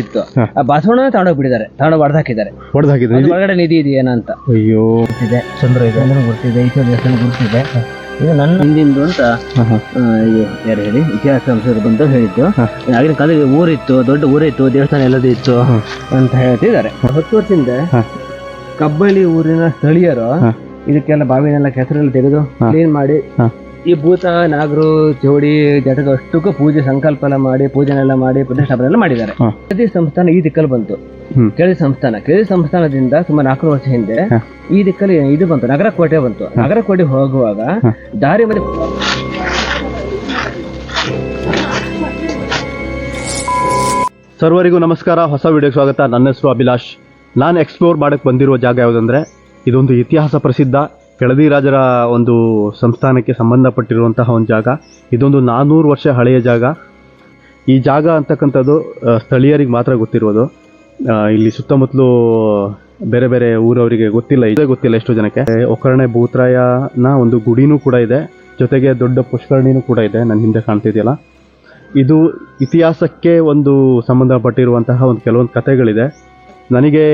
ಇತ್ತು. ಆ ಬಸವಣ್ಣ ತಗೊಂಡೋಗಿ ಬಿಡಿದ್ದಾರೆ ತಗೊಂಡೋಗಿ ಹೊಡೆದು ಹಾಕಿದ್ದಾರೆ ಹೊಡೆದು ಹಾಕಿದ್ರೆ ಒಳಗಡೆ ನಿಧಿ ಇದೆಯೇನ ಅಂತ. ಅಯ್ಯೋ. ಇದೆ ಚಂದ್ರ ಇದೆ ಚಂದ್ರ ಗುರ್ತಿದೆ ಈಶ್ವರ ದೇವಸ್ಥಾನ ಗುರುತಿದೆ. ಇದು ನನ್ನ ಹಿಂದಿಂದು ಅಂತ. ಆ, ಇದು ಯಾರು ಹೇಳಿ? ಇತಿಹಾಸ ಸಂಶೋಧಕ ಬಂದು ಹೇಳಿದ್ದು. ಆಗಿನ ಕಾಲದಲ್ಲಿ ಊರಿತ್ತು ದೊಡ್ಡ ಊರಿತ್ತು ದೇವಸ್ಥಾನ ಎಲ್ಲದೂ ಇತ್ತು ಅಂತ ಹೇಳ್ತಿದ್ದಾರೆ. ಹತ್ತು ವರ್ಷದಿಂದ. ಕಬ್ಬಳ್ಳಿ ಊರಿನ ಸ್ಥಳೀಯರು. ಇದಕ್ಕೆಲ್ಲ ಬಾವಿನೆಲ್ಲ ಕೆಸರೆಲ್ಲ ತೆಗೆದು ಕ್ಲೀನ್ ಮಾಡಿ. ಈ ಭೂತ ನಾಗರು ಚೌಡಿ ಜಟಕ ಅಷ್ಟಕ್ಕೂ ಪೂಜೆ ಸಂಕಲ್ಪ ಎಲ್ಲ ಮಾಡಿ ಪೂಜೆನೆಲ್ಲ ಮಾಡಿ ಪ್ರತಿಷ್ಠಾಪನೆ ಎಲ್ಲ ಮಾಡಿದ್ದಾರೆ. ಕೆಳದಿ ಸಂಸ್ಥಾನ ಈ ದಿಕ್ಕಲ್ಲಿ ಬಂತು. ಕೆಳದಿ ಸಂಸ್ಥಾನ. ಕೆಳದಿ ಸಂಸ್ಥಾನದಿಂದ ಸುಮಾರು ನಾಲ್ಕು ವರ್ಷ ಹಿಂದೆ. ಈ ದಿಕ್ಕಲ್ಲಿ ಇದು ಬಂತು. ನಗರ ಕೋಟೆ ಬಂತು. ನಗರ ಕೋಟೆ ಹೋಗುವಾಗ ದಾರಿ ಮಧ್ಯೆ ಸರ್ವರಿಗೂ ನಮಸ್ಕಾರ. ಹೊಸ ವಿಡಿಯೋಗೆ ಸ್ವಾಗತ. ನನ್ನ ಹೆಸರು ಅಭಿಲಾಷ್. ನಾನು ಎಕ್ಸ್ಪ್ಲೋರ್ ಮಾಡಕ್ಕೆ ಬಂದಿರುವ ಜಾಗ ಯಾವುದಂದ್ರೆ ಇದೊಂದು ಇತಿಹಾಸ ಪ್ರಸಿದ್ಧ ಕೆಳದಿ ರಾಜರ ಒಂದು ಸಂಸ್ಥಾನಕ್ಕೆ ಸಂಬಂಧಪಟ್ಟಿರುವಂತಹ ಒಂದು ಜಾಗ. ಇದೊಂದು ನಾನ್ನೂರು ವರ್ಷ ಹಳೆಯ ಜಾಗ. ಈ ಜಾಗ ಅಂತಕ್ಕಂಥದ್ದು ಸ್ಥಳೀಯರಿಗೆ ಮಾತ್ರ ಗೊತ್ತಿರೋದು ಇಲ್ಲಿ ಸುತ್ತಮುತ್ತಲು ಬೇರೆ ಬೇರೆ ಊರವರಿಗೆ ಗೊತ್ತಿಲ್ಲ, ಇದೇ ಗೊತ್ತಿಲ್ಲ ಎಷ್ಟು ಜನಕ್ಕೆ. ಒಕ್ಕರಣೆ ಭೂತ್ರಾಯನ ಒಂದು ಗುಡಿನೂ ಕೂಡ ಇದೆ. ಜೊತೆಗೆ ದೊಡ್ಡ ಪುಷ್ಕರಣಿನೂ ಕೂಡ ಇದೆ ನನ್ನ ಹಿಂದೆ ಕಾಣ್ತಿದೆಯಲ್ಲ. ಇದು ಇತಿಹಾಸಕ್ಕೆ ಒಂದು ಸಂಬಂಧಪಟ್ಟಿರುವಂತಹ ಒಂದು ಕೆಲವೊಂದು ಕಥೆಗಳಿದೆ. ನನಗೆ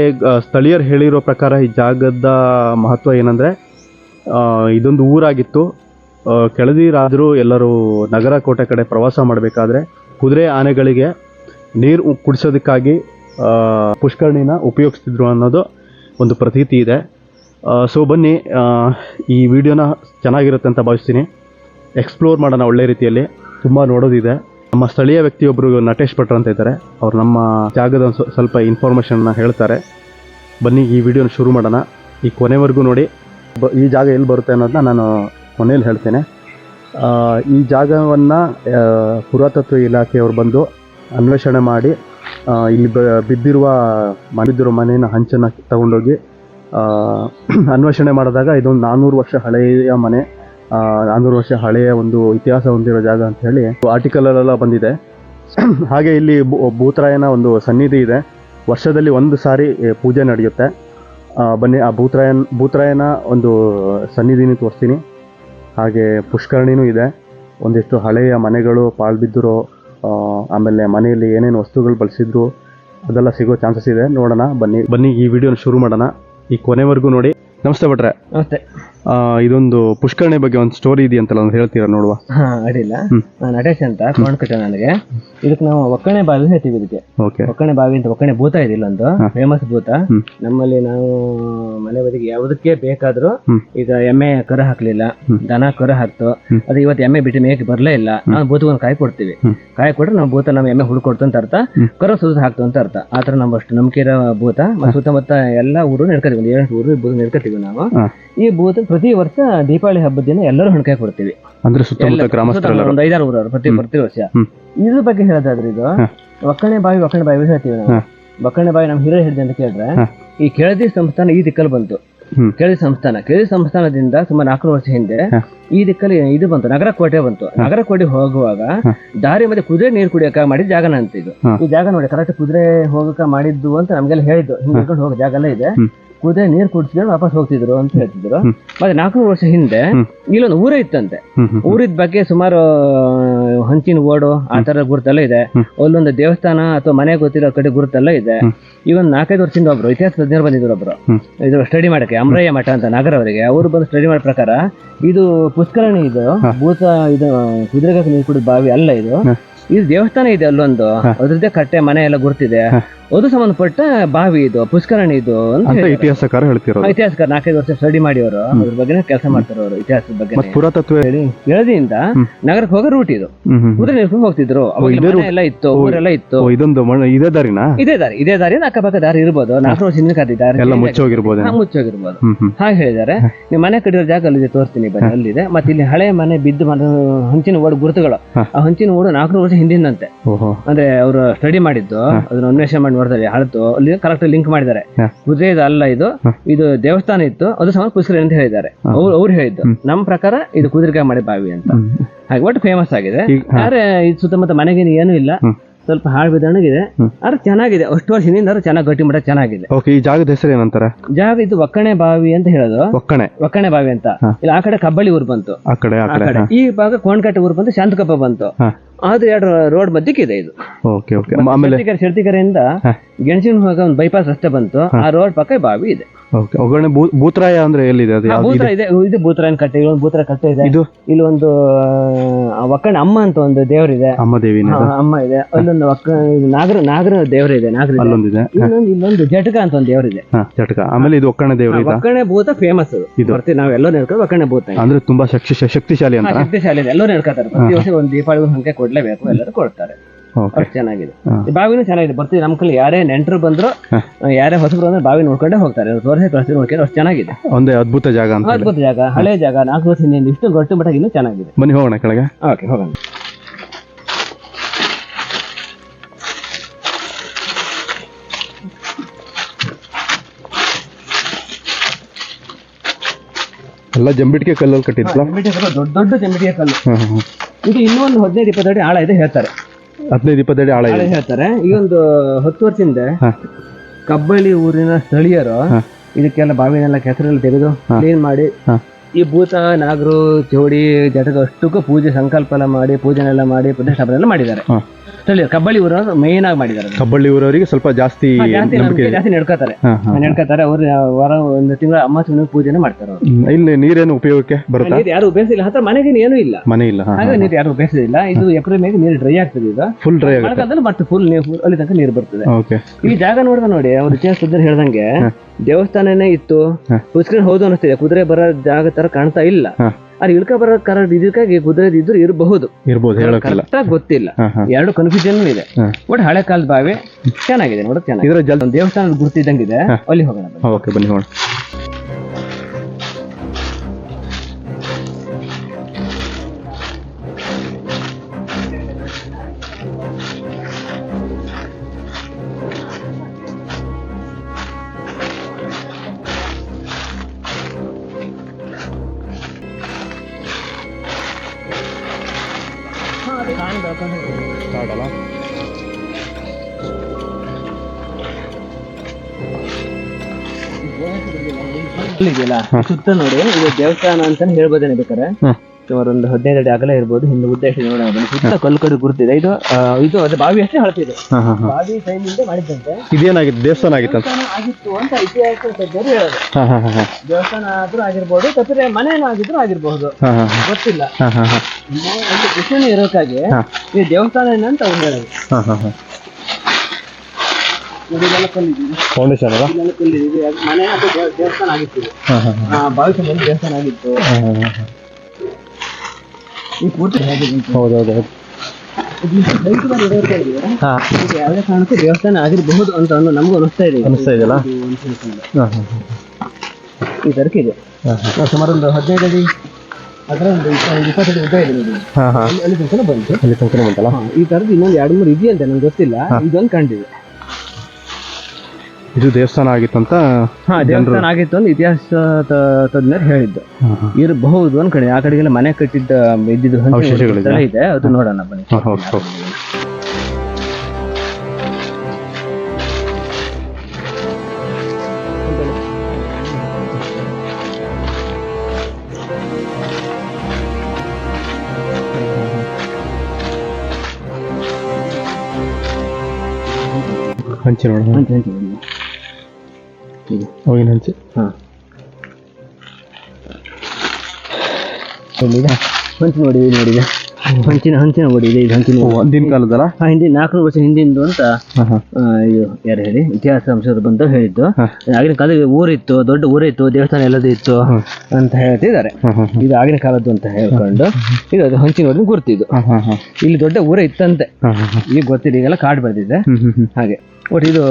ಸ್ಥಳೀಯರು ಹೇಳಿರೋ ಪ್ರಕಾರ ಈ ಜಾಗದ ಮಹತ್ವ ಏನಂದರೆ ಇದೊಂದು ಊರಾಗಿತ್ತು. ಕೆಳದಿರಾದರೂ ಎಲ್ಲರೂ ನಗರ ಕೋಟೆ ಕಡೆ ಪ್ರವಾಸ ಮಾಡಬೇಕಾದ್ರೆ ಕುದುರೆ ಆನೆಗಳಿಗೆ ನೀರು ಕುಡಿಸೋದಕ್ಕಾಗಿ ಪುಷ್ಕರಣಿನ ಉಪಯೋಗಿಸ್ತಿದ್ರು ಅನ್ನೋದು ಒಂದು ಪ್ರತೀತಿ ಇದೆ. ಸೊ ಬನ್ನಿ ಈ ವಿಡಿಯೋನ ಚೆನ್ನಾಗಿರುತ್ತೆ ಅಂತ ಭಾವಿಸ್ತೀನಿ. ಎಕ್ಸ್ಪ್ಲೋರ್ ಮಾಡೋಣ ಒಳ್ಳೆ ರೀತಿಯಲ್ಲಿ. ತುಂಬ ನೋಡೋದಿದೆ. ನಮ್ಮ ಸ್ಥಳೀಯ ವ್ಯಕ್ತಿಯೊಬ್ಬರು ನಟೇಶ್ ಭಟ್ರ ಅಂತ ಇದ್ದಾರೆ. ಅವ್ರು ನಮ್ಮ ಜಾಗದ ಸ್ವಲ್ಪ ಇನ್ಫಾರ್ಮೇಷನ್ನ ಹೇಳ್ತಾರೆ. ಬನ್ನಿ, ಈ ವಿಡಿಯೋನ ಶುರು ಮಾಡೋಣ. ಈ ಕೊನೆವರೆಗೂ ನೋಡಿ. ಬ- ಈ ಜಾಗ ಎಲ್ಲಿ ಬರುತ್ತೆ ಅನ್ನೋದನ್ನ ನಾನು ಕೊನೆಯಲ್ಲಿ ಹೇಳ್ತೇನೆ. ಈ ಜಾಗವನ್ನು ಪುರಾತತ್ವ ಇಲಾಖೆಯವರು ಬಂದು ಅನ್ವೇಷಣೆ ಮಾಡಿ ಇಲ್ಲಿ ಬಿದ್ದಿರುವ ಮನೆದಿರೋ ಮನೆಯ ಹಂಚನ್ನು ತಗೊಂಡೋಗಿ ಅನ್ವೇಷಣೆ ಮಾಡಿದಾಗ ಇದೊಂದು ನಾನ್ನೂರು ವರ್ಷ ಹಳೆಯ ಮನೆ ನಾನ್ನೂರು ವರ್ಷ ಹಳೆಯ ಒಂದು ಇತಿಹಾಸ ಹೊಂದಿರೋ ಜಾಗ ಅಂತ ಹೇಳಿ ಆರ್ಟಿಕಲಲ್ಲೆಲ್ಲ ಬಂದಿದೆ. ಹಾಗೆ ಇಲ್ಲಿ ಭೂತರಾಯನ ಒಂದು ಸನ್ನಿಧಿ ಇದೆ. ವರ್ಷದಲ್ಲಿ ಒಂದು ಸಾರಿ ಪೂಜೆ ನಡೆಯುತ್ತೆ. ಬನ್ನಿ, ಆ ಭೂತರಾಯನ್, ಭೂತರಾಯನ ಒಂದು ಸನ್ನಿಧಿನೂ ತೋರಿಸ್ತೀನಿ. ಹಾಗೆ ಪುಷ್ಕರಣಿನೂ ಇದೆ. ಒಂದಿಷ್ಟು ಹಳೆಯ ಮನೆಗಳು ಪಾಳು ಬಿದ್ದಿರೋ ಆಮೇಲೆ ಮನೆಯಲ್ಲಿ ಏನೇನು ವಸ್ತುಗಳು ಬಳಸಿದ್ರು, ಅದೆಲ್ಲ ಸಿಗೋ ಚಾನ್ಸಸ್ ಇದೆ. ನೋಡೋಣ, ಬನ್ನಿ. ಬನ್ನಿ, ಈ ವಿಡಿಯೋನ ಶುರು ಮಾಡೋಣ. ಈ ಕೊನೆವರೆಗೂ ನೋಡಿ. ನಮಸ್ತೆ ಭಟ್ರೆ. ನಮಸ್ತೆ. ಆ, ಇದೊಂದು ಪುಷ್ಕರಣೆ ಬಗ್ಗೆ ಒಂದು ಸ್ಟೋರಿ ಇದೆಯಂತಲ್ಲ ಒಂದು ಹೇಳ್ತೀರಾ ನೋಡುವ. ಹಾ ಅಡಿಲ್ಲ. ನಾನು ನಟೇಶ್ ಅಂತ ಕೊಂಡ್ಕಟ್ಟ ನನಗೆ ಇದಕ್ಕೆ ನಾವು ಒಕ್ಕಣೆ ಬಾವಿ ಹೇಳ್ತೀವಿ ಇದಕ್ಕೆ. ಓಕೆ. ಒಕ್ಕಣೆ ಬಾವಿ ಅಂತ ಒಕ್ಕಣೆ ಭೂತ ಇದೆ ಇಲ್ಲೊಂದು. ಫೇಮಸ್ ಭೂತ. ನಮ್ಮಲ್ಲಿ ನಾವು ಮನೆ ಬದಿಗೆ ಯಾವುದಕ್ಕೆ ಬೇಕಾದ್ರೂ ಈಗ ಎಮ್ಮೆ ಕರು ಹಾಕ್ಲಿಲ್ಲ. ದನ ಕರು ಹಾಕ್ತು. ಅದು ಇವತ್ತು ಎಮ್ಮೆ ಬಿಟ್ಟು ಮೇಯಕ್ಕೆ ಬರಲೇ ಇಲ್ಲ. ನಾವು ಭೂತಗೊಂದು ಒಂದು ಕಾಯಿ ಕೊಡ್ತೀವಿ. ಕಾಯಿ ಕೊಟ್ರೆ ನಾವು ಭೂತ ನಮ್ಮ ಎಮ್ಮೆ ಹುಡುಕೊಡ್ತು ಅಂತ ಅರ್ಥ. ಕರ ಸುತ್ತ ಹಾಕ್ತು ಅಂತ ಅರ್ಥ. ಆ ಥರ ನಮ್ಮ ಅಷ್ಟು ನಂಬಿಕೆ ಇರೋ ಭೂತ. ಮತ್ತೆ ಸುತ್ತಮುತ್ತ ಎಲ್ಲ ಊರು ನಡ್ಕೋತೀವಿ. ಒಂದು ಏಳೆಂಟು ಊರು ಭೂತ ನಡ್ಕೊತೀವಿ ನಾವು. ಈ ಭೂತ ಪ್ರತಿ ವರ್ಷ ದೀಪಾವಳಿ ಹಬ್ಬದ ದಿನ ಎಲ್ಲರೂ ಹಣಕಾಯಿ ಕೊಡ್ತೀವಿ. ಅಂದ್ರೆ ಸುತ್ತಮುತ್ತ ಎಲ್ಲ- ಗ್ರಾಮಸ್ಥರೆಲ್ಲರೂ? ಒಂದು ಐದಾರು ಊರವರು ಪ್ರತಿ ಪ್ರತಿ ವರ್ಷ. ಇದ್ರ ಬಗ್ಗೆ ಹೇಳೋದಾದ್ರೆ ಇದು. ಒಕ್ಕಣೆ ಬಾವಿ ಒಕ್ಕಣೆ ಬಾವಿ ಹೇಳ್ತೀವಿ ನಾವು. ಒಕ್ಕಣೆ ಬಾವಿ ನಮ್ಮ ಹಿರಿಯ ಹಿಡಿದೆ ಅಂತ ಕೇಳಿದ್ರೆ ಈ ಕೆಳದಿ ಸಂಸ್ಥಾನ ಈ ದಿಕ್ಕಲ್ಲಿ ಬಂತು. ಕೆಳದಿ ಸಂಸ್ಥಾನ. ಕೆಳದಿ ಸಂಸ್ಥಾನದಿಂದ ಸುಮಾರು ನಾಲ್ಕು ವರ್ಷ ಹಿಂದೆ ಈ ದಿಕ್ಕಲ್ಲಿ ಇದು ಬಂತು ನಗರ ಕೋಟೆ ಬಂತು. ನಗರ ಕೋಟೆ ಹೋಗುವಾಗ ದಾರಿ ಮತ್ತೆ ಕುದುರೆ ನೀರು ಕುಡಿಯಕ ಮಾಡಿದ ಜಾಗನ ಅಂತ ಇದು ಈ ಜಾಗ ನೋಡಿ ಕರೆಕ್ಟ್ ಕುದುರೆ ಹೋಗಕ ಮಾಡಿದ್ದು ಅಂತ ನಮ್ಗೆಲ್ಲ ಹೇಳಿದ್ದು. ಹಿಂಗ್ ಹೋಗ ಹೋಗೋ ಜಾಗ ಎಲ್ಲ ಇದೆ. ಕುದುರೆ ನೀರು ಕುಡಿಸ್ಕೊಂಡು ವಾಪಸ್ ಹೋಗ್ತಿದ್ರು ಅಂತ ಹೇಳ್ತಿದ್ರು. ಮತ್ತೆ ನಾಲ್ಕು ವರ್ಷ ಹಿಂದೆ. ಇಲ್ಲೊಂದು ಊರ ಇತ್ತಂತೆ. ಊರಿದ ಬಗ್ಗೆ ಸುಮಾರು ಹಂಚಿನ ಓಡು ಆ ತರ ಗುರುತೆಲ್ಲ ಇದೆ. ಅಲ್ಲೊಂದು ದೇವಸ್ಥಾನ ಅಥವಾ ಮನೆ ಗೊತ್ತಿರೋ ಕಡೆ ಗುರುತೆಲ್ಲ ಇದೆ. ಈ ಒಂದು ನಾಲ್ಕೈದು ವರ್ಷದಿಂದ ಒಬ್ರು ಇತಿಹಾಸ ತಜ್ಞರು ಬಂದಿದ್ರು ಒಬ್ರು. ಇದು ಸ್ಟಡಿ ಮಾಡಕ್ಕೆ ಅಮರಯ್ಯ ಮಠ ಅಂತ ನಗರ ಅವರಿಗೆ. ಅವರು ಬಂದು ಸ್ಟಡಿ ಮಾಡೋ ಪ್ರಕಾರ ಇದು ಪುಷ್ಕರಣಿ ಇದು ಭೂತ ಇದು ಕುದುರೆಗೆ ನೀರು ಕುಡಿದ ಬಾವಿ ಅಲ್ಲ ಇದು. ಇದು ದೇವಸ್ಥಾನ ಇದೆ ಅಲ್ಲೊಂದು. ಅದ್ರದ್ದೇ ಕಟ್ಟೆ ಮನೆ ಎಲ್ಲ ಗುರುತಿದೆ. ಅದು ಸಂಬಂಧಪಟ್ಟ ಬಾವಿ ಇದು ಪುಷ್ಕರಣಿ ಇದು ಅಂತ. ಇತಿಹಾಸಕಾರ ಹೇಳ್ತಿರೋ. ಇತಿಹಾಸಕಾರ ನಾಲ್ಕೈದು ವರ್ಷ ಸ್ಟಡಿ ಮಾಡಿಯವರು ಅದ್ರ ಬಗ್ಗೆ ಕೆಲಸ ಮಾಡ್ತಾರೆ ಅವರು ಇತಿಹಾಸದ ಬಗ್ಗೆ ಪುರಾತತ್ವ ಹೇಳಿ. ಹೇಳದಿಂದ. ನಗರಕ್ಕೆ ಹೋಗೋ ರೂಟ್ ಇದು. ಕುದುರೆ ನಿಲ್ಸ್ಕೊಂಡು ಹೋಗ್ತಿದ್ರು? ಎಲ್ಲ ಇತ್ತು ಊರೆಲ್ಲ ಇತ್ತು. ಇದೊಂದು ಇದೇ ದಾರಿನ? ಇದೇ ದಾರಿ ಇದೇ ದಾರಿ ಅಕ್ಕಪಕ್ಕ ದಾರಿ ಇರ್ಬೋದು. ನಾಲ್ಕು ವರ್ಷ ಹಿಂದಿನ ಕಾದಿ ದಾರಿ ಎಲ್ಲ ಮುಚ್ಚೋಗಿರ್ಬೋದು. ಮುಚ್ಚೋಗಿರ್ಬೋದು. ಹಾಗೆ ಹೇಳಿದ್ದಾರೆ. ನೀವು ಮನೆ ಕಟ್ಟಿರೋ ಜಾಗ ಅಲ್ಲಿದೆ ತೋರಿಸ್ತೀನಿ ಬನ್ನಿ ಅಲ್ಲಿದೆ. ಮತ್ತೆ ಇಲ್ಲಿ ಹಳೆ ಮನೆ ಬಿದ್ದು ಮನೆ ಹಂಚಿನ ಓಡು ಗುರುತುಗಳು. ಆ ಹಂಚಿನ ಓಡು ನಾಲ್ಕು ವರ್ಷ ಹಿಂದಿನಂತೆ. ಅಂದ್ರೆ ಅವರು ಸ್ಟಡಿ ಮಾಡಿದ್ದು ಅದನ್ನ ಅನ್ವೇಷಣೆ ಮಾಡಿ ನೋಡಿದ್ರೆ ಹಳತು ಅಲ್ಲಿ ಕರೆಕ್ಟ್ ಲಿಂಕ್ ಮಾಡಿದ್ದಾರೆ. ಪೂಜೆ ಕುದುರೆ ಇದು ಅಲ್ಲ ಇದು. ಇದು ದೇವಸ್ಥಾನ ಇತ್ತು. ಅದು ಸಮ ಪುಷ್ಕರ ಅಂತ ಹೇಳಿದ್ದಾರೆ. ಅವ್ರು ಅವ್ರು ಹೇಳಿದ್ದು. ನಮ್ಮ ಪ್ರಕಾರ ಇದು ಕುದುರೆಗಾಯಿ ಮಾಡಿ ಬಾವಿ ಅಂತ. ಹಾಗೆ ಒಟ್ಟು ಫೇಮಸ್ ಆಗಿದೆ. ಆದ್ರೆ ಇದು ಸುತ್ತಮುತ್ತ ಮನೆಗೇನು ಏನು ಇಲ್ಲ. ಸ್ವಲ್ಪ ಹಾಳು ಬಿದ್ದಣಗಿದೆ. ಆದ್ರೆ ಚೆನ್ನಾಗಿದೆ. ಅಷ್ಟು ವರ್ಷ ಹಿಂದಿಂದ ಚೆನ್ನಾಗಿ ಗಟ್ಟಿ ಮಟ್ಟ ಚೆನ್ನಾಗಿದೆ. ಓಕೆ ಈ ಜಾಗದ ಹೆಸರು ಏನಂತಾರೆ? ಜಾಗ ಇದು ಒಕ್ಕಣೆ ಬಾವಿ ಅಂತ ಹೇಳೋದು. ಒಕ್ಕಣೆ. ಒಕ್ಕಣೆ ಬಾವಿ ಅಂತ. ಇಲ್ಲ ಆ ಕಡೆ ಕಬ್ಬಳ್ಳಿ ಊರು ಬಂತು. ಆ ಕಡೆ ಈ ಭಾಗ ಕೋಣಕಟ್ಟೆ ಊರು ಬಂತು ಶಾಂತಕಪ್ಪ ಬಂತು. ಅದು ಎರಡು ರೋಡ್ ಮಧ್ಯಕ್ಕೆ ಇದೆ ಇದು. ಓಕೆ ಓಕೆ ಆಮೇಲೆ. ಗೆಣಸಿನ ಹೋಗ ಒಂದು ಬೈಪಾಸ್ ರಸ್ತೆ ಬಂತು. ಆ ರೋಡ್ ಪಕ್ಕ ಬಾವಿ ಇದೆ. ಓಕೆ ಒಗ್ಗರಣೆ ಭೂ- ಭೂತರಾಯ ಅಂದ್ರೆ ಎಲ್ಲಿದೆ? ಅದು ಆ, ಯಾವ್ದು? ಭೂತರ ಇದೆ ಇದು. ಭೂತರಾಯನ ಕಟ್ಟೆ. ಇಲ್ಲೊಂದು ಭೂತರ ಕಟ್ಟೆ ಇದೆ. ಇದು? ಇಲ್ಲಿ ಒಂದು ಒಕ್ಕಣ ಅಮ್ಮ ಅಂತ ಒಂದು ದೇವರಿದೆ. ಅಮ್ಮ ದೇವಿನ ಆ, ಅಮ್ಮ ಇದೆ. ಅಲ್ಲೊಂದು ಒಕ್ಕ ಇದು ನಾಗರ ನಾಗರ ದೇವರು ಇದೆ ನಾಗರ ಇದೆ. ಅಲ್ಲೊಂದಿದೆ. ಇನ್ನೊಂದು ಇಲ್ಲೊಂದು ಜಟಕ ಅಂತ ಒಂದು ದೇವರಿದೆ. ಹಾ ಚಟಕ ಆಮೇಲೆ ಇದು ಒಕ್ಕಣೆ ದೇವರು ಇದು? ಒಕ್ಕಣೆ ಭೂತ ಫೇಮಸ್ ಇದು. ಬರ್ತೀವಿ ನಾವು ಎಲ್ಲೋ ನೋಡ್ಕೊಂಡು ಒಕ್ಕಣೆ ಭೂತ ಅಂದ್ರೆ ತುಂಬಾ ಶಕ್ತಿ ಶಕ್ತಿಶಾಲಿ ಅಂತ? ಶಕ್ತಿಶಾಲಿ ಇದೆ. ಎಲ್ಲರೂ ನೋಡ್ಕೊತಾರೆ ಪ್ರತಿ ವರ್ಷ ಒಂದು ದೀಪಾವಳಿ ಸಂಖ್ಯೆ ಕೊಡ್ಲೇಬೇಕು. ಎಲ್ಲರೂ ಕೊಡ್ತಾರೆ. ಅಷ್ಟು ಚೆನ್ನಾಗಿದೆ. ಬಾವಿನೂ ಚೆನ್ನಾಗಿದೆ. ಬರ್ತೀವಿ ನಮ್ಮ ಕಲ್ಲಿ ಯಾರೇ ನೆಂಟರು ಬಂದ್ರು ಯಾರೇ ಹೊಸಬ್ರು ಅಂದ್ರೆ ಬಾವಿ ನೋಡ್ಕೊಂಡೇ ಹೋಗ್ತಾರೆ. ತೋರಿಸಿ ಕಳಿಸಿ ನೋಡ್ಕೊಂಡು ಅಷ್ಟು ಚೆನ್ನಾಗಿದೆ. ಒಂದೇ ಅದ್ಭುತ ಜಾಗ ಅಂತ ಅದ್ಭುತ ಜಾಗ ಹಳೆ ಜಾಗ ನಾಲ್ಕು ವರ್ಷ ಹಿಂದೆ ಇಷ್ಟು ಗೊಟ್ಟು ಮಟ್ಟ ಇನ್ನೂ ಚೆನ್ನಾಗಿದೆ. ಬನ್ನಿ ಹೋಗೋಣ ಕೆಳಗೆ. ಓಕೆ ಹೋಗೋಣ. ಎಲ್ಲ ಜಂಬಿಟಿಗೆ ಕಲ್ಲಲ್ಲಿ ಕಟ್ಟಿದ್ಲ ದೊಡ್ಡ ದೊಡ್ಡ ಜಂಬಿಟಿಗೆ ಕಲ್ಲು. ಇದು ಇನ್ನೂ ಒಂದು ಹದಿನೈದು ಇಪ್ಪತ್ತು ಅಡಿ ಆಳ ಇದೆ ಹೇಳ್ತಾರೆ. ಹದಿನೈದು ಇಪ್ಪತ್ತಡಿ ಆಳ ಇದೆ ಹೇಳ್ತಾರೆ ಈ ಒಂದು ಹತ್ತು ವರ್ಷ ಹಿಂದೆ ಕಬ್ಬಳ್ಳಿ ಊರಿನ ಸ್ಥಳೀಯರು. ಇದಕ್ಕೆಲ್ಲ ಬಾವಿನೆಲ್ಲ ಕೆಸರೆಲ್ಲ ತೆಗೆದು ಕ್ಲೀನ್ ಮಾಡಿ ಹಾ. ಈ ಭೂತ ನಾಗರು ಚೌಡಿ ಜಟಕ ಅಷ್ಟಕ್ಕೂ ಪೂಜೆ ಸಂಕಲ್ಪ ಎಲ್ಲ ಮಾಡಿ ಪೂಜೆನೆಲ್ಲ ಮಾಡಿ ಪ್ರತಿಷ್ಠಾಪನೆ ಎಲ್ಲ ಮಾಡಿದ್ದಾರೆ. ಹಾ. ಕಬ್ಬಳ್ಳಿ ಊರವರು ಮೇನ್ ಆಗಿ ಮಾಡಿದ್ದಾರೆ. ಕಬ್ಬಳ್ಳಿ ಊರವರಿಗೆ ಸ್ವಲ್ಪ ಜಾಸ್ತಿ ಹಾ, ಜಾಸ್ತಿ ನಂಬಿಕೆ ನಂಬಿಕೆ ಇದೆ. ಜಾಸ್ತಿ ನಡ್ಕೋತಾರೆ. ಹಾ, ಹಾ. ನಡ್ಕೋತಾರೆ ಅವ್ರು ವಾರ ಒಂದು ತಿಂಗಳ ಅಮ್ಮ ತಿಂಗಳ ಪೂಜೆನೆ ಮಾಡ್ತಾರೆ ಅವರು. ಹ್ಮ್. ಇಲ್ಲಿ ನೀರೇನು ಉಪಯೋಗಕ್ಕೆ ಬರುತ್ತಾ? ನೀರು ಯಾರು ಉಪಯೋಗಿಸಿಲ್ಲ. ಹತ್ರ ಮನೆಗೆ ಏನೂ ಇಲ್ಲ. ಮನೆ ಇಲ್ಲ ಹಾಗೆ ನೀರು ಯಾರು ಉಪಯೋಗಿಸಿಲ್ಲ ಇದು ಏಪ್ರಿಲ್ ಮೇಗೆ ನೀರು ಡ್ರೈ ಆಗ್ತದೆ ಈಗ. ಫುಲ್ ಡ್ರೈ ಆಗುತ್ತೆ. ಮಳೆಗಾಲದಲ್ಲಿ ಮತ್ತೆ ಫುಲ್ ನೀರು ಅಲ್ಲಿ ತನಕ ನೀರು ಬರ್ತದೆ. ಓಕೆ ಈ ಜಾಗ ನೋಡಿದ ನೋಡಿ ಅವ್ರು ಇತಿಹಾಸ ತಜ್ಞರು ಹೇಳ್ದಂಗೆ ದೇವಸ್ಥಾನನೇ ಇತ್ತು. ಹ. ಹುಸ್ಕನ್ ಹೌದು ಅನಿಸ್ತಿದೆ ಕುದುರೆ ಬರೋ ಜಾಗ ತರ ಕಾಣ್ತಾ ಇಲ್ಲ. ಅಲ್ಲಿ ಇಳ್ಕ ಬರೋ ಕರ ಇದಕ್ಕಾಗಿ ಕುದುರೆ ಇದ್ರು ಇರಬಹುದು. ಕರೆಕ್ಟ್ ಗೊತ್ತಿಲ್ಲ. ಎರಡು ಕನ್ಫ್ಯೂಷನ್ ಇದೆ. ಬಟ್ ಒಟ್ಟು ಹಳೆ ಕಾಲದ ಬಾವಿ ಚೆನ್ನಾಗಿದೆ ನೋಡಕ್ ಚೆನ್ನಾಗಿದೆ. ದೇವಸ್ಥಾನದ ಗುರ್ತಿದ್ದಂಗಿದೆ. ಅಲ್ಲಿ ಹೋಗೋಣ. ಓಕೆ ಬನ್ನಿ ಹೋಗೋಣ. ಇದೆಯಲ್ಲ ಸುತ್ತ ನೋಡಿ ಇದು ದೇವಸ್ಥಾನ ಅಂತಾನೆ ಹೇಳ್ಬೋದೇನೆ ಬೇಕಾರೆ. ಸುಮಾರು ಒಂದು ಹದಿನೈದು ಅಡಿ ಅಗಲ ಇರ್ಬೋದು ಹಿಂದೆ ಉದ್ದೇಶ ನೋಡಿ ಸುತ್ತ ಕಲ್ಲು ಕಡೆ ಗುರುತಿದೆ. ಇದು ಆ, ಇದು ಅದು ಬಾವಿ ಅಷ್ಟೇ ಹಳತಿದೆ. ಬಾವಿ ಟೈಮಿಂದ ಮಾಡಿದ್ದಂತೆ. ಇದೇನಾಗಿತ್ತು? ದೇವಸ್ಥಾನ ಆಗಿತ್ತಂತ ದೇವಸ್ಥಾನ ಆಗಿತ್ತು ಅಂತ ಇತಿಹಾಸ ತಜ್ಞರು ಹೇಳೋದು. ಹಾ ಹಾ ಹಾ ಹಾ. ದೇವಸ್ಥಾನ ಆದ್ರೂ ಆಗಿರ್ಬೋದು ತಪ್ಪಿದ್ರೆ ಮನೇನೂ ಆಗಿದ್ರು ಆಗಿರ್ಬಹುದು ಹಾ ಹಾ ಹಾ. ಗೊತ್ತಿಲ್ಲ. ಹಾ ಹಾ ಹಾ. ಇನ್ನು ಅಲ್ಲಿ ಕೃಷ್ಣನ ಇರೋಕ್ಕಾಗಿ ಈ ದೇವಸ್ಥಾನ ಏನಂತ ಅವ್ರು ಹೇಳೋದು. ಹಾ ಹಾ ಹಾ. ಫೌಂಡೇಶನ್ ಅಲ್ಲ? ಮನೆ ದೇವಸ್ಥಾನ ಆಗಿತ್ತು. ದೇವಸ್ಥಾನ ಆಗಿತ್ತು. ಈ ಪೂರ್ತಿ ಯಾವುದೇ ಕಾರಣಕ್ಕೂ ದೇವಸ್ಥಾನ ಆಗಿರಬಹುದು ಅಂತ ಅನ್ನೋ ನಮಗೂ ಅನಿಸ್ತಾ ಇದೆ. ಅನಿಸ್ತಾ ಇದೆಯಲ್ಲ? ಈ ತರಕ ಇದೆ. ಸುಮಾರು ಒಂದು ಹದಿನೈದು ಅಡಿ ಅದರ ಒಂದು ಇಪ್ಪ- ಒಂದು ಇಪ್ಪತ್ತು ಅಡಿ ಉದ್ದ ಇದೆ ನೋಡಿ ಅಲ್ಲಿ ತನಕ ಬಂತು. ಅಲ್ಲಿ ತನಕ ಬಂತಲ್ಲ? ಈ ತರದ್ದು ಇನ್ನೊಂದು ಎರಡು ಮೂರು ಇದೆಯಂತೆ ನಂಗೆ ಗೊತ್ತಿಲ್ಲ. ಇದೊಂದು ಕಂಡಿದೆ. ಇದು ದೇವಸ್ಥಾನ ಆಗಿತ್ತಂತ ಹಾ ದೇವಸ್ಥಾನ ಆಗಿತ್ತು ಅಂತ ಇತಿಹಾಸ ತಜ್ಞರು ಹೇಳಿದ್ದು. ಇರಬಹುದು ಒಂದ್ ಕಡೆ ಆ ಕಡೆಗೆಲ್ಲ ಮನೆ ಕಟ್ಟಿದ್ದ ಇದ್ದಿದ್ದು ಇದೆ ಅದು ನೋಡೋಣ ಬನ್ನಿ ಹಂಚಿ ನೋಡ ಹಂಚು ಹೋಗಿ. ಹೋಗಿನ ಹಂಚಿ ಹಾ. ಹಂಚು ನೋಡಿ ಇದು ನೋಡಿದೆ ಹಂಚಿನ ಹಂಚಿನ ಗೋಡಿ ಇದೆ ಇದು ಹಂಚಿನ. ಹಿಂದಿನ ಕಾಲದಲ್ಲ? ಹಾ ಹಿಂದಿನ ವರ್ಷ ಹಿಂದಿಂದು ಅಂತ ಆ, ಇದು ಯಾರು ಹೇಳಿ? ಇತಿಹಾಸ ಅಂಶದ ಬಂದು ಹೇಳಿದ್ದು. ಆಗಿನ ಕಾಲದಲ್ಲಿ ಊರಿತ್ತು ದೊಡ್ಡ ಊರಿತ್ತು ದೇವಸ್ಥಾನ ಎಲ್ಲದೂ ಇತ್ತು ಅಂತ ಹೇಳ್ತಿದ್ದಾರೆ. ಇದು ಆಗಿನ ಕಾಲದ್ದು ಅಂತ ಹೇಳ್ಕೊಂಡು ಇದು ಅದು ಹಂಚಿನ ಗುರ್ತಿದ್ದು. ಹಾ ಹಾ ಹಾ. ಇಲ್ಲಿ ದೊಡ್ಡ ಊರೇ ಇತ್ತಂತೆ. ಈಗ ಗೊತ್ತಿದೆ ಈಗೆಲ್ಲ ಕಾಡು ಬೆಳೆದಿದೆ ಹ್ಮ್. ಹಾಗೆ. ಒಟ್ಟು ಇದು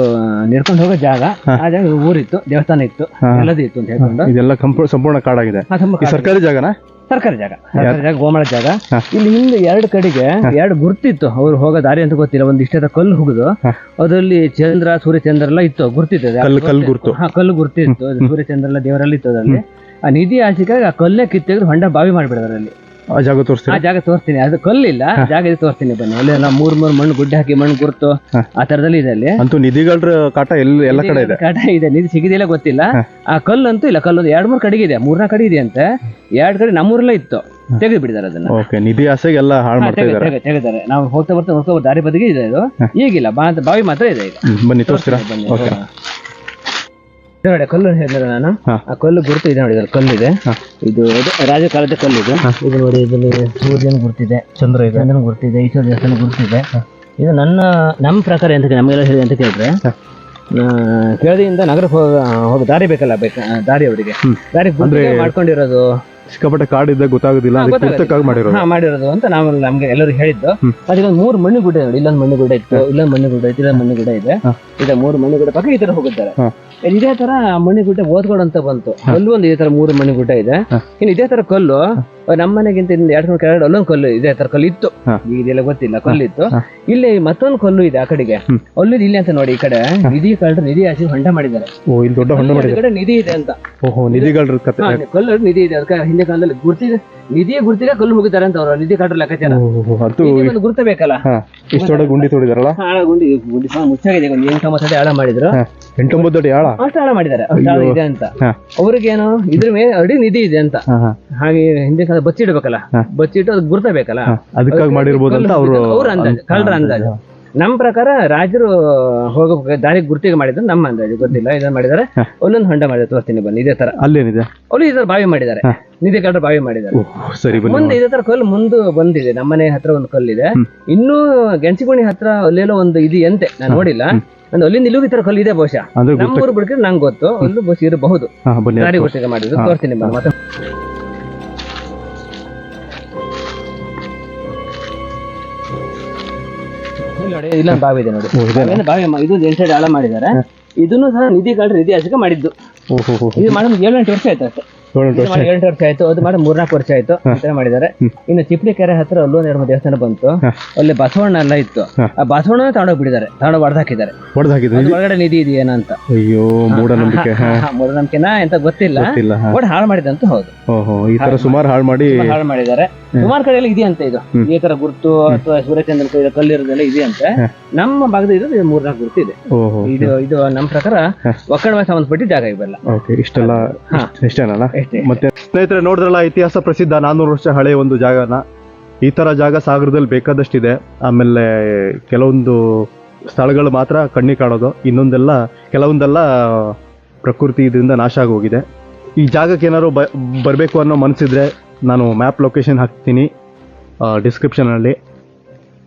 ನಡ್ಕೊಂಡು ಹೋಗೋ ಜಾಗ ಆ ಜಾಗ ಊರಿತ್ತು ದೇವಸ್ಥಾನ ಇತ್ತು ಎಲ್ಲದೂ ಇತ್ತು ಅಂತ ಹೇಳ್ಕೊಂಡು. ಇದೆಲ್ಲ ಕಂಪೂ ಸಂಪೂರ್ಣ ಕಾಡಾಗಿದೆ. ಆ ತುಂಬ ಈ ಸರ್ಕಾರಿ ಜಾಗನಾ? ಸರ್ಕಾರಿ ಜಾಗ ಸರ್ಕಾರಿ ಜಾಗ ಗೋಮಾಳ ಜಾಗ. ಇಲ್ಲಿ ಹಿಂದೆ ಎರಡು ಕಡೆಗೆ ಎರಡು ಗುರ್ತಿತ್ತು. ಅವ್ರು ಹೋಗೋ ದಾರಿ ಅಂತ ಗೊತ್ತಿಲ್ಲ ಒಂದು ಇಷ್ಟದ ಕಲ್ಲು ಹುಗಿದು. ಅದರಲ್ಲಿ ಚಂದ್ರ ಸೂರ್ಯಚಂದ್ರ ಎಲ್ಲ ಇತ್ತು ಗುರ್ತಿತ್ತು. ಕಲ್ಲು ಕಲ್ಲು ಗುರ್ತು. ಹಾ ಕಲ್ಲು ಗುರ್ತಿತ್ತು. ಸೂರ್ಯಚಂದ್ರ ಸೂರ್ಯ ಚಂದ್ರ ಎಲ್ಲ ದೇವರಲ್ಲಿ ಇತ್ತು ಅದರಲ್ಲಿ. ಆ ನಿಧಿ ಆಚಿಕಾಗ ಆ ಕಲ್ಲೇ ಕಿತ್ತಿದ್ರು ಹೊಂಡ ಬಾವಿ ಮಾಡಿಬಿಡೋದು ಅಲ್ಲಿ ಆ ಜಾಗ ಆ ಜಾಗ ತೋರಿಸ್ತೀನಿ. ಅದು ಕಲ್ಲಿಲ್ಲ. ಜಾಗ ಇದು ತೋರಿಸ್ತೀನಿ ಬನ್ನಿ. ಅಲ್ಲಿ ಎಲ್ಲ ಮೂರ್ ಮೂರ್ ಮಣ್ಣು ಗುಡ್ಡೆ ಹಾಕಿ ಮಣ್ಣು ಗುರ್ತು ಆ ತರದಲ್ಲಿ ಇದೆ ಅಲ್ಲಿ. ಅಂತೂ ನಿಧಿಗಳ ಕಾಟ ಎಲ್ಲ ಎಲ್ಲ ಕಡೆ ಇದೆ. ಕಾಟ ಇದೆ. ನಿಧಿ ಸಿಗಿದಿಲ್ಲ ಗೊತ್ತಿಲ್ಲ. ಆ ಕಲ್ಲಂತೂ ಇಲ್ಲ ಕಲ್ಲೊಂದು ಎರಡ್ ಮೂರ್ ಕಡೆ ಇದೆ ಮೂರನೇ ಕಡೆ ಇದೆ ಅಂತೆ. ಎರಡ್ ಕಡೆ ನಮ್ಮೂರಲ್ಲೇ ಇತ್ತು. ತೆಗೆದು ಬಿಡಿದಾರೆ ಅದನ್ನ. ಓಕೆ ನಿಧಿ ಆಸೆಗೆಲ್ಲ ಹಾಳು ಮಾಡ್ತಾರೆ ಮಾಡ್ತಾ ಇದ್ದಾರೆ. ತೆಗೆದಾರೆ ನಾವು ಹೋಗ್ತಾ ಬರ್ತಾ ಹೋಗ್ತಾ ದಾರಿ ಬದಿಗೆ ಇದೆ ಇದು ಈಗಿಲ್ಲ ಬಾವಿ ಮಾತ್ರ ಇದೆ ಈಗ. ಬನ್ನಿ ತೋರಿಸ್ತೀರಾ? ಬನ್ನಿ. ಓಕೆ. ನೋಡಿ ಕಲ್ಲು ಹೇಳಿದ್ರೆ ನಾನು? ಆ ಕಲ್ಲು ಗುರುತು ಇದೆ ನೋಡಿ ಇದ್ರಲ್ಲಿ ಕಲ್ಲು ಇದೆ ಇದು ರಾಜಕಾಲದ ರಾಜ ಕಾಲದ ಕಲ್ಲು ಇದು ಇದು ನೋಡಿ ಇದರಲ್ಲಿ ಸೂರ್ಯನ ಗುರುತಿದೆ ಚಂದ್ರ ಇದೆ. ಚಂದ್ರನ ಗುರುತಿದೆ ಈಶ್ವರ ದೇವಸ್ಥಾನ ಗುರುತಿದೆ. ಇದು ನನ್ನ ನಮ್ಮ ಪ್ರಕಾರ ಎಂತ ನಮಗೆಲ್ಲ ಹೇಳಿ ಅಂತ ಕೇಳಿದ್ರೆ ಕೆಳದಿಯಿಂದ ನಗರಕ್ಕೆ ಹೋಗ ಹೋಗ ದಾರಿ ಬೇಕಲ್ಲ ಬೇಕು ದಾರಿ ಅವರಿಗೆ. ದಾರಿ ಬಂದ್ರೆ ಮಾಡ್ಕೊಂಡಿರೋದು. ಸಿಕ್ಕಾಪಟ್ಟೆ ಕಾಡು ಇದ್ದಾಗ ಗೊತ್ತಾಗೋದಿಲ್ಲ. ಮಾಡಿರೋದು. ಹಾ ಮಾಡಿರೋದು ಅಂತ ನಾವು ನಮ್ಗೆ ಎಲ್ಲರೂ ಹೇಳಿದ್ದು. ಅದಕ್ಕೆ ಒಂದು ಮೂರು ಮಣ್ಣು ಗುಡ್ಡ ನೋಡಿ ಇಲ್ಲೊಂದು ಮಣ್ಣು ಗುಡ್ಡ ಇತ್ತು ಇಲ್ಲೊಂದು ಮಣ್ಣು ಗುಡ್ಡ ಇತ್ತು ಇಲ್ಲೊಂದು ಮಣ್ಣು ಗುಡ್ಡ ಇದೆ. ಈಗ ಇದೆ ಮೂರು ಮಣ್ಣು ಗುಡ್ಡ ಪಕ್ಕ ಈ ತರ ಹೋಗುತ್ತಾರೆ. ಇದೇ ತರ ಮಣ್ಣು ಓದ್ಕೊಡಂತ ಓದ್ಕೊಡು ಬಂತು ಅಲ್ಲೂ ಒಂದು ಇದೇ ತರ ಮೂರು ಮಣಿಗುಡ್ಡ ಗುಡ್ಡ ಇದೆ. ಇನ್ನು ಇದೇ ತರ ಕಲ್ಲು ನಮ್ಮ ಮನೆಗಿಂತ ಇಲ್ಲಿ ಎರಡು ಮೂರು ಕೆಳಗಡೆ ಅಲ್ಲೊಂದು ಕಲ್ಲು ಇದೆ ತರ ಕಲ್ಲು ಇತ್ತು. ಈಗ ಇದೆಲ್ಲ ಗೊತ್ತಿಲ್ಲ ಕಲ್ಲು ಇತ್ತು ಇಲ್ಲಿ ಮತ್ತೊಂದು ಕಲ್ಲು ಇದೆ ಆ ಕಡೆಗೆ. ಅಲ್ಲೂ ಇಲ್ಲಿ ಅಂತ ನೋಡಿ ಈ ಕಡೆ. ನಿಧಿ ಕಳ್ಳರು ನಿಧಿ ಹಾಸಿ ಹೊಂಡ ಮಾಡಿದ್ದಾರೆ. ಓ ಇಲ್ಲಿ ದೊಡ್ಡ ಹೊಂಡ ಮಾಡಿದ್ದಾರೆ. ಕಡೆ ನಿಧಿ ಇದೆ ಅಂತ. ಓಹೋ ನಿಧಿಗಳ ಕತೆ. ಹಾ, ಕಲ್ಲು ನಿಧಿ ಇದೆ. ಅದಕ್ಕೆ ಹಿಂದೆ ಕಾಲದಲ್ಲಿ ಗುರ್ತಿದೆ. ನಿಧಿಯ ಗುರ್ತಿಗೆ ಕಲ್ಲು ಹೋಗಿದ್ದಾರೆ ಅಂತ ಅವರು ನಿಧಿ ಕಟ್ಟರ ಲೆಕ್ಕಾಚಾರ. ಓಹೋ ಅದು ನಿಧಿ ಒಂದು ಗುರುತ ಬೇಕಲ್ಲ ಹಾ ದೊಡ್ಡ ಗುಂಡಿ ತೋಡಿದಾರಲ್ಲ? ಗುಂಡಿ ಗುಂಡಿ ಸಹ ಮುಚ್ಚಾಗಿದೆ. ಒಂದು ಎಂಟೊಂಬತ್ತು ಸತಿ ಆಳ ಮಾಡಿದ್ರು. ಹಾ ಎಂಟೊಂಬತ್ತು ದೊಡ್ಡ ಅಷ್ಟು ಆಳ ಮಾಡಿದ್ದಾರೆ. ಅಷ್ಟು ಇದೆ ಅಂತ. ಹಾ. ಅವ್ರಿಗೇನು ಇದ್ರ ಮೇಲೆ ಅಡಿ ನಿಧಿ ಇದೆ ಅಂತ. ಹಾ ಹಾ. ಹಾಗೆ ಹಿಂದೆ ಕಾಲ ಬಚ್ಚಿಡ್ಬೇಕಲ್ಲ. ಬಚ್ಚಿಟ್ಟು ಅದು ಗುರುತ ಬೇಕಲ್ಲ? ಅದಕ್ಕಾಗಿ ಮಾಡಿರ್ಬೋದು ಅಂತ ಅವರು ಅವ್ರ ಅಂದಾಜು. ಕಳ್ಳರ ಅಂದಾಜು. ನಮ್ಮ ಪ್ರಕಾರ ರಾಜರು ಹೋಗೋ ದಾರಿ ಗುರುತಿಗೆ ಮಾಡಿದ್ರು ನಮ್ಮ ಅಂದಾಜು ಗೊತ್ತಿಲ್ಲ. ಇದನ್ನ ಮಾಡಿದ್ದಾರೆ. ಒಂದೊಂದು ಹೊಂಡ ಮಾಡಿದ್ದಾರೆ ತೋರ್ತೀನಿ ಬನ್ನಿ ಇದೇ ತರ. ಅಲ್ಲೇನಿದೆ? ಅವ್ರು ಇದ್ರ ಬಾವಿ ಮಾಡಿದ್ದಾರೆ. ನಿಧಿ ಕಳ್ಳರು ಬಾವಿ ಮಾಡಿದ್ದಾರೆ. ಸರಿ ಮುಂದೆ ಇದೇ ತರ ಕಲ್ಲು ಮುಂದೆ ಬಂದಿದೆ. ನಮ್ಮನೆ ಹತ್ರ ಒಂದು ಕಲ್ಲಿದೆ. ಇನ್ನೂ ಗೆಣಸಿಗುಣಿ ಹತ್ರ ಅಲ್ಲೆಲ್ಲೋ ಒಂದು ಇದು ಎಂತೆ ನಾನು ನೋಡಿಲ್ಲ. ಅಂದ್ರೆ ಅಲ್ಲಿಂದ ನಿಲುವು ಈ ತರ ಕಲ್ಲು ಇದೆ ಬಹುಶಃ. ನಮ್ಮೂರು ಬಿಡ್ಕಿದ್ರೆ ನಂಗೆ ಗೊತ್ತು. ಅಲ್ಲೂ ಬಹುಶಃ ಇರಬಹುದು. ದಾರಿ ಗುರುತಿಗೆ ಮಾಡಿದ್ರು ತೋರ್ತೀನಿ ತೋರಿಸ್ತೀನಿ ಮತ್ತೆ ನೋಡಿ ಇಲ್ಲೊಂದು ಬಾವಿ ಇದೆ ನೋಡಿ? ಬಾವಿಯಿಂದ ಬಾವಿ ಮಾ- ಇದು ಎಂಟು ಆಳ ಮಾಡಿದ್ದಾರೆ. ಇದನ್ನು ಸಹ ನಿಧಿ ಕಾಲ ನಿಧಿ ಹಸಿಗೆ ಮಾಡಿದ್ದು. ಓಹೋ ಇದು ಮಾಡಿ ಏಳು ಎಂಟು ವರ್ಷ ಆಯ್ತು ಅಷ್ಟೇ. ಇದು ವರ್ಷ ಆಯ್ತು. ಅದು ಮಾಡಿ ಮೂರ್ನಾಲ್ಕು ವರ್ಷ ಆಯ್ತು. ಆತರ ತರ ಮಾಡಿದ್ದಾರೆ. ಇನ್ನು ಚಿಪ್ಲಿ ಕೆರೆ ಹತ್ರ ಅಲ್ಲೂ ಎರಡು ದೇವಸ್ಥಾನ ಬಂತು. ಅಲ್ಲಿ ಬಸವಣ್ಣ ಎಲ್ಲ ಇತ್ತು. ಆ ಬಸವಣ್ಣ ತಗೊಂಡೋಗಿ ಬಿಟ್ಟಿದ್ದಾರೆ. ತಗೊಂಡೋಗಿ ಹೊಡೆದಾಕಿದ್ದಾರೆ ಒಳಗಡೆ ನಿಧಿ ಇದೆಯೇನಂತ ಅಯ್ಯೋ ಮೂಢನಂಬಿಕೆ. ಮೂಢನಂಬಿಕೆನ ಎಂತ ಗೊತ್ತಿಲ್ಲ. ಒಟ್ಟು ಹಾಳು ಮಾಡಿದಂತ ಹೌದು. ಓಹೋ ಈ ತರ ಸುಮಾರು ಹಾಳು ಮಾಡಿ ಹಾಳು ಮಾಡಿದ್ದಾರೆ. ಸುಮಾರು ಕಡೆ ಎಲ್ಲ ಇದೆಯಂತೆ ಇದು. ಈ ತರ ಗುರುತು ಅಥವಾ ಸೂರ್ಯಚಂದ್ರ ಕಲ್ಲಿರೋದೆಲ್ಲ ಇದೆಯಂತೆ. ಅಂತ ನಮ್ಮ ಭಾಗದ ಇದು ಮೂರ್ನಾಲ್ಕು ಗುರುತು ಇದೆ. ಇದು ಇದು ನಮ್ಮ ಪ್ರಕಾರ. ಒಕ್ಕಣ ಸಂಬಂಧಪಟ್ಟ ಜಾಗ ಇವೆಲ್ಲ. ಇಷ್ಟೆಲ್ಲ. ಇಷ್ಟೇನಲ್ಲ? ಮತ್ತೆ ಸ್ನೇಹಿತರೆ, ನೋಡಿದ್ರಲ್ಲ, ಇತಿಹಾಸ ಪ್ರಸಿದ್ಧ ನಾನ್ನೂರು ವರ್ಷ ಹಳೆಯ ಒಂದು ಜಾಗನ? ಈ ತರ ಜಾಗ ಸಾಗರದಲ್ಲಿ ಬೇಕಾದಷ್ಟಿದೆ. ಆಮೇಲೆ ಕೆಲವೊಂದು ಸ್ಥಳಗಳು ಮಾತ್ರ ಕಣ್ಣಿ ಕಾಣೋದು. ಇನ್ನೊಂದೆಲ್ಲ, ಕೆಲವೊಂದೆಲ್ಲ ಪ್ರಕೃತಿ ಇದರಿಂದ ನಾಶ ಆಗೋಗಿದೆ. ಈ ಜಾಗಕ್ಕೆ ಏನಾದ್ರು ಬರಬೇಕು ಅನ್ನೋ ಮನಸ್ಸಿದ್ರೆ ನಾನು ಮ್ಯಾಪ್ ಲೊಕೇಶನ್ ಹಾಕ್ತೀನಿ ಡಿಸ್ಕ್ರಿಪ್ಷನಲ್ಲಿ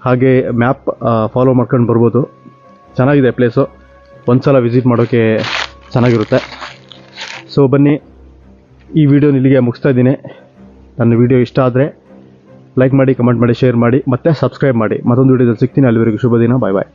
ಹಾಗೆ ಮ್ಯಾಪ್ ಫಾಲೋ ಮಾಡ್ಕೊಂಡು ಬರ್ಬೋದು. ಚೆನ್ನಾಗಿದೆ ಪ್ಲೇಸು. ಒಂದ್ಸಲ ವಿಸಿಟ್ ಮಾಡೋಕ್ಕೆ ಚೆನ್ನಾಗಿರುತ್ತೆ. ಸೊ, ಬನ್ನಿ. ಈ ವಿಡಿಯೋನ ಇಲ್ಲಿಗೆ ಮುಗಿಸ್ತಾ ಇದ್ದೀನಿ. ನನ್ನ ವಿಡಿಯೋ ಇಷ್ಟ ಆದರೆ ಲೈಕ್ ಮಾಡಿ ಕಮೆಂಟ್ ಮಾಡಿ ಶೇರ್ ಮಾಡಿ, ಮತ್ತೆ ಸಬ್ಸ್ಕ್ರೈಬ್ ಮಾಡಿ. ಮತ್ತೊಂದು ವಿಡಿಯೋದಲ್ಲಿ ಸಿಗ್ತೀನಿ. ಅಲ್ಲಿವರೆಗೂ ಶುಭ ದಿನ. ಬಾಯ್ ಬಾಯ್